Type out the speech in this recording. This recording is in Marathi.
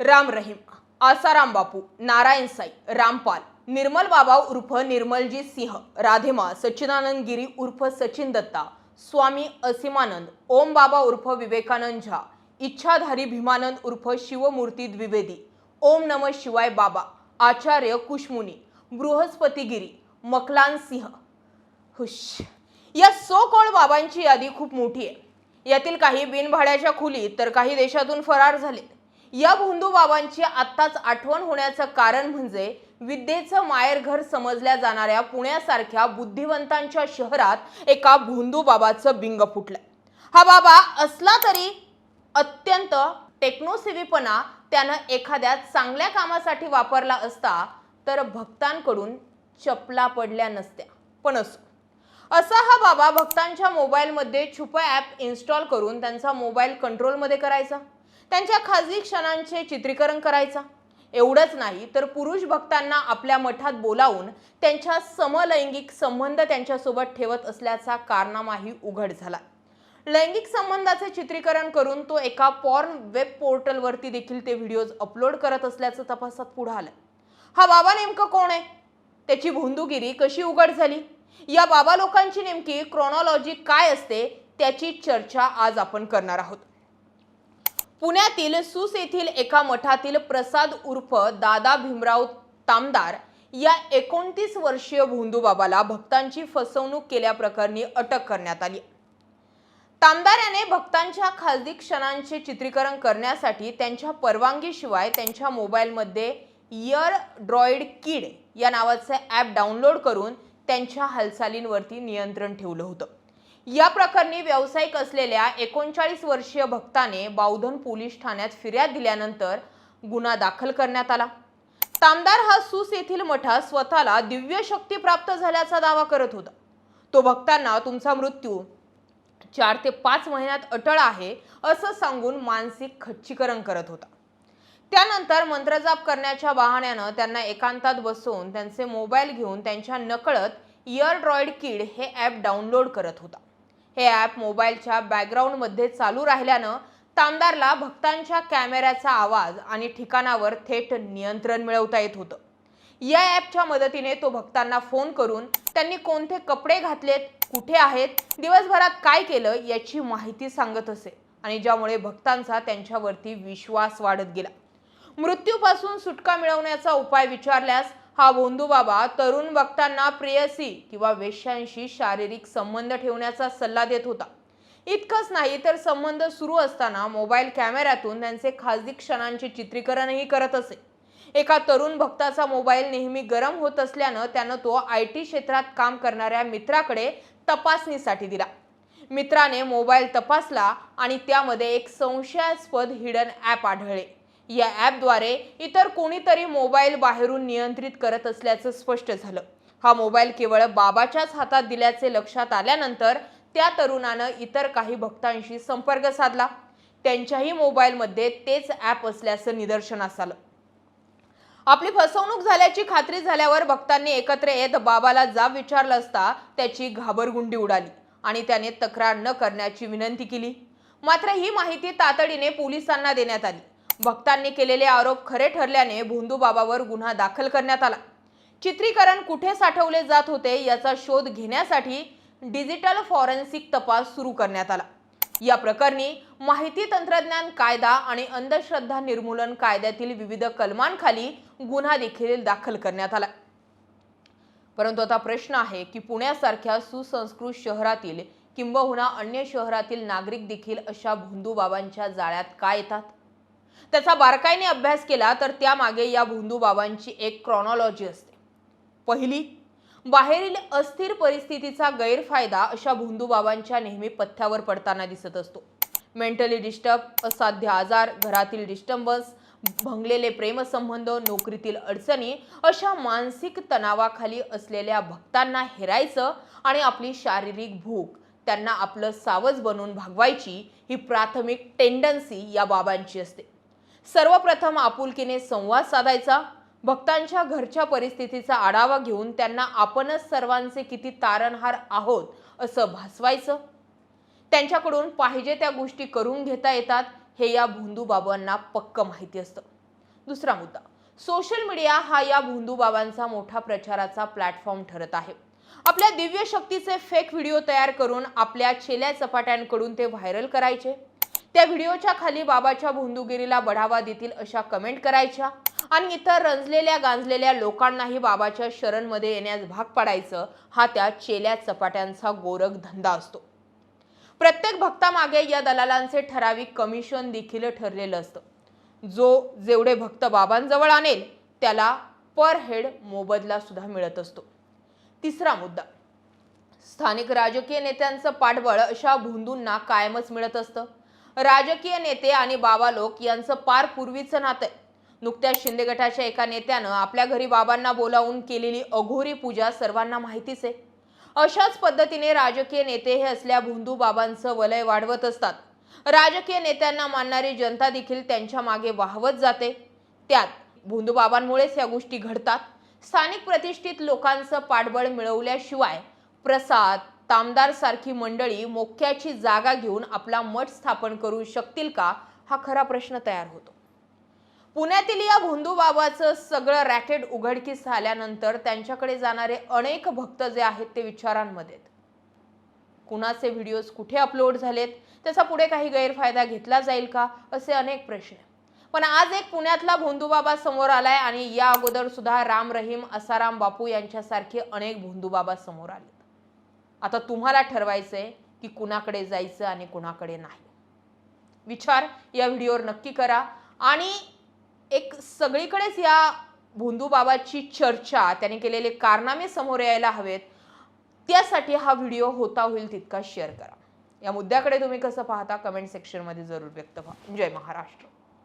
राम रहीम आसाराम बापू नारायण साई रामपाल निर्मल बाबा उर्फ निर्मलजी सिंह राधेमा सच्चिदानंद गिरी उर्फ सचिन दत्ता स्वामी असीमानंद ओम बाबा उर्फ विवेकानंद झा इच्छाधारी भीमानंद उर्फ शिवमूर्ती द्विवेदी ओम नम शिवाय बाबा आचार्य कुशमुनी बृहस्पतीगिरी मकलान सिंह. हुश. या सो कॉल बाबांची यादी खूप मोठी आहे. यातील काही बिनभाड्याच्या खुलीत तर काही देशातून फरार झाले या भोंदू बाबांची आत्ताच आठवण होण्याचं कारण म्हणजे विद्येचं माहेरघर समजल्या जाणाऱ्या पुण्यासारख्या बुद्धिवंतांच्या शहरात एका भोंदू बाबाचं बिंग फुटलंय. हा बाबा असला तरी अत्यंत टेक्नोसेवीपणा त्यानं एखाद्या चांगल्या कामासाठी वापरला असता तर भक्तांकडून चपला पडल्या नसत्या. पण असो. असा हा बाबा भक्तांच्या मोबाईलमध्ये छुप ॲप इन्स्टॉल करून त्यांचा मोबाईल कंट्रोलमध्ये करायचा. त्यांच्या खाजगी क्षणांचे चित्रीकरण करायचा. एवढंच नाही तर पुरुष भक्तांना आपल्या मठात बोलावून त्यांच्या समलैंगिक संबंध त्यांच्यासोबत ठेवत असल्याचा कारनामाही उघड झाला. लैंगिक संबंधाचे चित्रीकरण करून तो एका पॉर्न वेब पोर्टलवरती देखील ते व्हिडिओज अपलोड करत असल्याचं तपासात पुढे आलं. हा बाबा नेमकं कोण आहे? त्याची भोंदूगिरी कशी उघड झाली? या बाबा लोकांची नेमकी क्रोनॉलॉजी काय असते? त्याची चर्चा आज आपण करणार आहोत. पुण्यातील सुस येथील एका मठातील प्रसाद उर्फ दादा भीमराव तामदार या एकोणतीस वर्षीय भोंदूबाबाला भक्तांची फसवणूक केल्याप्रकरणी अटक करण्यात आली. तामदार याने भक्तांच्या खासगी क्षणांचे चित्रीकरण करण्यासाठी त्यांच्या परवानगीशिवाय त्यांच्या मोबाईलमध्ये इयर ड्रॉइड किड या नावाचे ॲप डाउनलोड करून त्यांच्या हालचालींवरती नियंत्रण ठेवलं होतं. या प्रकरणी व्यावसायिक असलेल्या एकोणचाळीस वर्षीय भक्ताने बावधन पोलीस ठाण्यात फिर्याद दिल्यानंतर गुन्हा दाखल करण्यात आला. तामदार हा सूस येथील मठात स्वतःला दिव्य शक्ती प्राप्त झाल्याचा दावा करत होता. तो भक्तांना तुमचा मृत्यू चार ते पाच महिन्यात अटळ आहे असं सांगून मानसिक खच्चीकरण करत होता. त्यानंतर मंत्रजाप करण्याच्या बहाण्यानं त्यांना एकांतात बसवून त्यांचे मोबाईल घेऊन त्यांच्या नकळत इयर ड्रॉइड किड हे ॲप डाउनलोड करत होता. हे ॲप मोबाईलच्या बॅकग्राऊंडमध्ये चालू राहिल्यानं तामदारला भक्तांच्या कॅमेऱ्याचा आवाज आणि ठिकाणावर थेट नियंत्रण मिळवता येत होतं. या ॲपच्या मदतीने तो भक्तांना फोन करून त्यांनी कोणते कपडे घातलेत कुठे आहेत दिवसभरात काय केलं याची माहिती सांगत असे आणि ज्यामुळे भक्तांचा त्यांच्यावरती विश्वास वाढत गेला. मृत्यूपासून सुटका मिळवण्याचा उपाय विचारल्यास हा भोंदू बाबा तरुण भक्तांना प्रेयसी किंवा वेश्यांशी शारीरिक संबंध ठेवण्याचा सल्ला देत होता. इतकंच नाही तर संबंध सुरू असताना मोबाईल कॅमेऱ्यातून त्यांचे खाजगी क्षणांचे चित्रीकरणही करत असे. एका तरुण भक्ताचा मोबाईल नेहमी गरम होत असल्यानं त्यानं तो आय टी क्षेत्रात काम करणाऱ्या मित्राकडे तपासणीसाठी दिला. मित्राने मोबाईल तपासला आणि त्यामध्ये एक संशयास्पद हिडन ॲप आढळले. या ॲपद्वारे इतर कोणीतरी मोबाईल बाहेरून नियंत्रित करत असल्याचं स्पष्ट झालं. हा मोबाईल केवळ बाबाच्याच हातात दिल्याचे लक्षात आल्यानंतर त्या तरुणानं इतर काही भक्तांशी संपर्क साधला. त्यांच्याही मोबाईलमध्ये तेच ॲप असल्याचं निदर्शनास आलं. आपली फसवणूक झाल्याची खात्री झाल्यावर भक्तांनी एकत्र येत बाबाला जाब विचारला असता त्याची घाबरगुंडी उडाली आणि त्याने तक्रार न करण्याची विनंती केली. मात्र ही माहिती तातडीने पोलिसांना देण्यात आली. भक्तांनी केलेले आरोप खरे ठरल्याने भोंदूबाबावर गुन्हा दाखल करण्यात आला. चित्रीकरण कुठे साठवले जात होते याचा शोध घेण्यासाठी डिजिटल फॉरेन्सिक तपास सुरू करण्यात आला. या प्रकरणी माहिती तंत्रज्ञान कायदा आणि अंधश्रद्धा निर्मूलन कायद्यातील विविध कलमांखाली गुन्हा देखील दाखल करण्यात आला. परंतु आता प्रश्न आहे की पुण्यासारख्या सुसंस्कृत शहरातील किंबहुना अन्य शहरातील नागरिक देखील अशा भोंदूबाबांच्या जाळ्यात का येतात? त्याचा बारकाईने अभ्यास केला तर त्यामागे या भोंदू बाबांची एक क्रॉनॉलॉजी असते. पहिली बाहेरील अस्थिर परिस्थितीचा गैरफायदा अशा भोंदू बाबांच्या नेहमी पथ्यावर पडताना दिसत असतो. मेंटली डिस्टर्ब असाध्य आजार घरातील डिस्टर्बन्स भंगलेले प्रेमसंबंध नोकरीतील अडचणी अशा मानसिक तणावाखाली असलेल्या भक्तांना हेरायचं आणि आपली शारीरिक भूक त्यांना आपलं सावज बनवून भागवायची ही प्राथमिक टेंडन्सी या बाबांची असते. सर्वप्रथम आपुलकीने संवाद साधायचा. भक्तांच्या घरच्या परिस्थितीचा आढावा घेऊन त्यांना आपणच सर्वांचे किती तारणहार आहोत असं भासवायचं. त्यांच्याकडून पाहिजे त्या गोष्टी करून घेता येतात हे या भोंदूबाबांना पक्क माहिती असतं. दुसरा मुद्दा सोशल मीडिया हा या भोंदूबाबांचा मोठा प्रचाराचा प्लॅटफॉर्म ठरत आहे. आपल्या दिव्य शक्तीचे फेक व्हिडिओ तयार करून आपल्या चेल्या चपाट्यांकडून ते व्हायरल करायचे. त्या व्हिडिओच्या खाली बाबाच्या भोंदूगिरीला बढावा देतील अशा कमेंट करायच्या. आणि इतर रंजलेल्या गांजलेल्या लोकांनाही बाबाच्या शरणमध्ये येण्यास भाग पाडायचं हा त्या चेल्या चपाट्यांचा गोरख धंदा असतो. प्रत्येक भक्तामागे या दलालांचे ठराविक कमिशन देखील ठरलेलं असतं. जो जेवढे भक्त बाबांजवळ आणेल त्याला पर हेड मोबदला सुद्धा मिळत असतो. तिसरा मुद्दा. स्थानिक राजकीय नेत्यांचं पाठबळ अशा भोंदूंना कायमच मिळत असतं. राजकीय नेते आणि बाबा लोक यांचं पार पूर्वीचं नातं आहे. नुकत्याच शिंदे गटाच्या एका नेत्यानं आपल्या घरी बाबांना बोलावून केलेली अघोरी पूजा सर्वांना माहितीच आहे. अशाच पद्धतीने राजकीय नेते हे असल्या भोंदू बाबांचं वलय वाढवत असतात. राजकीय नेत्यांना मानणारी जनता देखील त्यांच्या मागे वाहवत जाते. त्यात भोंदू बाबांमुळेच या गोष्टी घडतात. स्थानिक प्रतिष्ठित लोकांचं पाठबळ मिळवल्याशिवाय प्रसाद तामदार सारखी मंडळी मोक्याची जागा घेऊन आपला मठ स्थापन करू शकतील का हा खरा प्रश्न तयार होतो. पुण्यातील या भोंदू बाबाचं सगळं रॅकेट उघडकीस झाल्यानंतर त्यांच्याकडे जाणारे अनेक भक्त जे आहेत ते विचारांमध्ये आहेत. कुणाचे व्हिडिओज कुठे अपलोड झालेत त्याचा पुढे काही गैरफायदा घेतला जाईल का असे अनेक प्रश्न. पण आज एक पुण्यातला भोंदूबाबा समोर आलाय आणि या अगोदर सुद्धा राम रहीम असाराम बापू यांच्यासारखे अनेक भोंदूबाबा समोर आले. आता तुम्हाला ठरवायचं आहे की कुणाकडे जायचं आणि कुणाकडे नाही. विचार या व्हिडिओवर नक्की करा. आणि एक सगळीकडेच या भोंदूबाबाची चर्चा त्याने केलेले कारनामे समोर यायला हवेत त्यासाठी हा व्हिडिओ होता होईल तितका शेअर करा. या मुद्द्याकडे तुम्ही कसं पाहता कमेंट सेक्शनमध्ये जरूर व्यक्त व्हा. जय महाराष्ट्र.